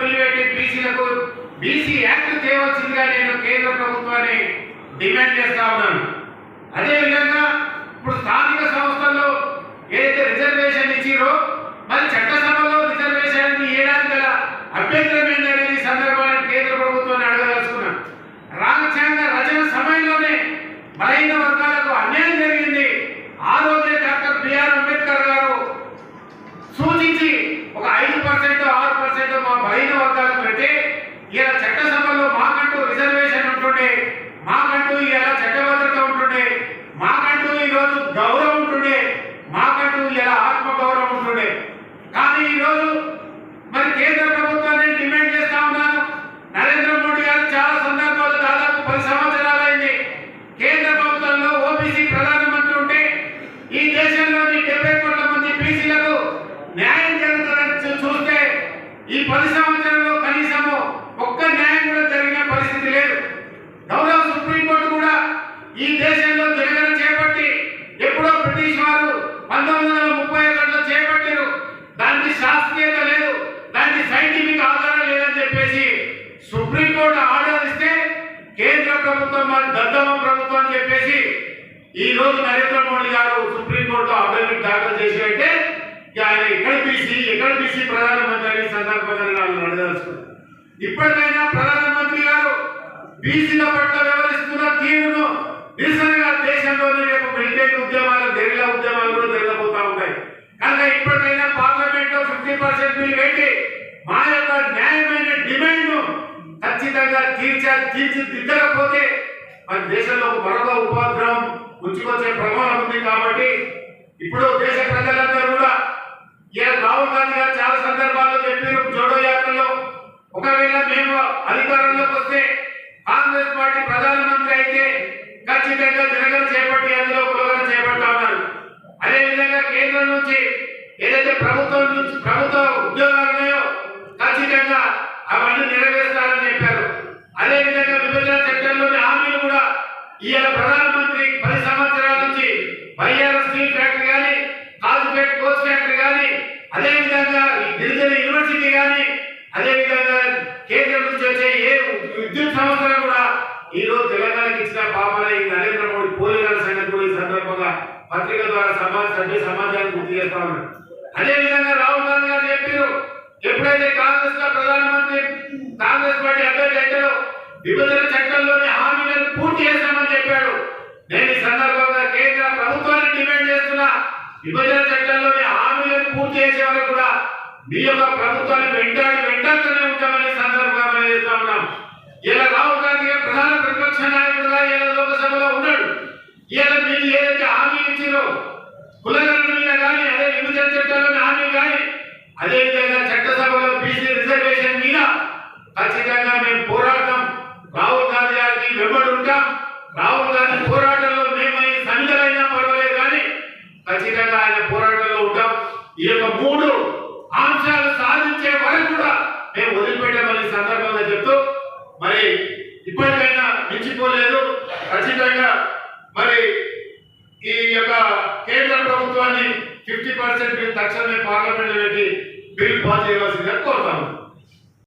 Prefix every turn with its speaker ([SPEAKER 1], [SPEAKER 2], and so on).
[SPEAKER 1] Bill పెట్టి బీసీలకు BC act చేయవలసిందిగా నేను కేంద్ర ప్రభుత్వాన్ని డిమాండ్ చేస్తా ఉన్నాను. అదేవిధంగా ఇప్పుడు స్థానిక సంస్థల్లో ఏదైతే రిజర్వేషన్ ఇచ్చిరో మరి చట్టసభలో రిజర్వేషన్ ఇవ్వడానికి గల అభ్యంతరం ఏంటనేది ఈ సందర్భాన్ని కేంద్ర ప్రభుత్వాన్ని అడగదలుచుకున్నాను. రాజ్యాంగ రచన సమయంలోనే బలహీన వర్గాలకు అన్యాయం జరిగింది. ఆ రోజే డాక్టర్ బిఆర్ అంబేద్కర్ ఈరోజు మరి కేంద్ర ప్రభుత్వాన్ని డిమాండ్ చేస్తా ఉన్నాను నరేంద్ర మోడీ గారు చాలా సందర్భాలు దాదాపు పది సంవత్సరాలైంది. కేంద్ర ప్రభుత్వంలో ఓబీసీ ప్రధానమంత్రి ఉంటే ఈ దేశంలోని డెబ్బై కోట్ల మంది బీసీలకు న్యాయం జరుగుతుందని చూస్తే ఈ పది సంవత్సరాల్లో కనీసము ఒక్క న్యాయం కూడా జరిగిన పరిస్థితి లేదు. గౌరవ సుప్రీంకోర్టు కూడా ఈ దేశంలో జరిగిన చేపట్టి ఎప్పుడో బ్రిటిష్ వారు పంతొమ్మిది వందల ముప్పై ఒకటిలో చేపట్టారు. దానికి శాస్త్రీయత లేదు. దానికి సైంటిఫిక్ ఆధారం లేదని చెప్పేసి సుప్రీంకోర్టు ఆర్డర్ ఇస్తే కేంద్ర ప్రభుత్వం మరి దద్దమ్మ ప్రభుత్వం అని చెప్పేసి ఈ రోజు నరేంద్ర మోడీ గారు సుప్రీంకోర్టు అఫిడవిట్ దాఖలు చేసి అంటే ఆయన ఎక్కడ బీసీ ఎక్కడ బీసీ ప్రధానమంత్రి అనే సందర్భంగా నేను ఇప్పటికైనా ప్రధానమంత్రి గారు బీసీల పట్ల వ్యవహరిస్తున్న తీరును నిరసనగా దేశంలో రేపు మిలిటరీ ఉద్యమాలు గెరిలా ఉద్యమాలు కూడా జరగబోతా ఉంటాయి కనుక ఇప్పటికైనా పార్లమెంట్లో ఫిఫ్టీ పర్సెంట్ బిల్ పెట్టి మా యొక్క న్యాయమైన డిమాండ్ విధంగా తీర్చా తీర్చిదిద్దకపోతే మన దేశంలో మరొక ఉపద్రవం ఉంచుకొచ్చే ప్రమాదం ఉంది కాబట్టి ఇప్పుడు దేశ ప్రజలందరూ కూడా ఇలా రాహుల్ గాంధీ గారు చాలా సందర్భాల్లో చెప్పారు జోడో యాత్రలో. ఒకవేళ మేము అధికారంలోకి వస్తే కాంగ్రెస్ పార్టీ ప్రధానమంత్రి అయితే ఖచ్చితంగా జనగణ చేపట్టి అందులో కులగన చేపడతామన్నారు అదేవిధంగా కేంద్రం నుంచి ఏదైతే ప్రభుత్వం నుంచి ప్రభుత్వ ఉద్యోగాలు ఉన్నాయో ఖచ్చితంగా అవన్నీ నెరవేరుస్తారని చెప్పారు. అదేవిధంగా విభజన చట్టంలోని హామీలు కూడా ఇవాళ ప్రధానమంత్రి పది సంవత్సరాల నుంచి వైఆర్ స్టీల్ ఫ్యాక్టరీ కానీ కాజుపేట్ కోచ్ ఫ్యాక్టరీ కానీ అదేవిధంగా ఈ గిరిజన యూనివర్సిటీ కానీ అదేవిధంగా కేంద్రం నుంచి వచ్చే ఏ విద్యుత్ సంస్థలు కూడా ఈ రోజు తెలంగాణకి ఇచ్చిన పాపన ఈ నరేంద్ర మోడీ పోలిన సంగతి కూడా ఈ సందర్భంగా పత్రిక ద్వారా సమాజ సభ్య సమాజాన్ని గుర్తు చేస్తా ఉన్నారు అదేవిధంగా రాహుల్ గాంధీ గారు చెప్పారు ఎప్పుడైతే కాంగ్రెస్లో ప్రధానమంత్రి కాంగ్రెస్ పార్టీ అభ్యర్థి అయితే విభజన చట్టంలోని హామీలను పూర్తి చేస్తామని చెప్పాడు. నేను ఈ సందర్భంగా కేంద్ర ప్రభుత్వాన్ని డిమాండ్ చేస్తున్నా. విభజన చట్టంలోని హామీలను పూర్తి చేసే వరకు కూడా మీ యొక్క ప్రభుత్వాన్ని వెంటాడి వెంటాడుతూనే ఉంటామని సందర్భంగా చేస్తా ఉన్నాం. ఇలా రాహుల్ గాంధీ ప్రధాన ప్రతిపక్ష నాయకుడుగా ఇలా లోకసభలో ఉన్నాడు. ఇలా మీరు ఏదైతే హామీ ఇచ్చిందో కులగణన మీద కానీ అదే విభజన చట్టంలోని హామీ కానీ అదేవిధంగా చట్టసభలో బీసీ రిజర్వేషన్ మీద ఖచ్చితంగా మేము పోరా కనుక రాహుల్ గాంధీ పోరాటంలో మేము సమిధలైనా పర్వాలేదు కానీ ఖచ్చితంగా ఆయన పోరాటంలో ఉంటాం. ఈ యొక్క మూడు అంశాలు సాధించే వరకు కూడా మేము వదిలిపెట్టామని సందర్భంగా చెప్తూ మరి ఇప్పటికైనా మించిపోలేదు. ఖచ్చితంగా మరి ఈ యొక్క కేంద్ర ప్రభుత్వాన్ని ఫిఫ్టీ పర్సెంట్ తక్షణమే పార్లమెంట్ పెట్టి బిల్ పాస్ చేయవలసిందిగా కోరుతున్నాను.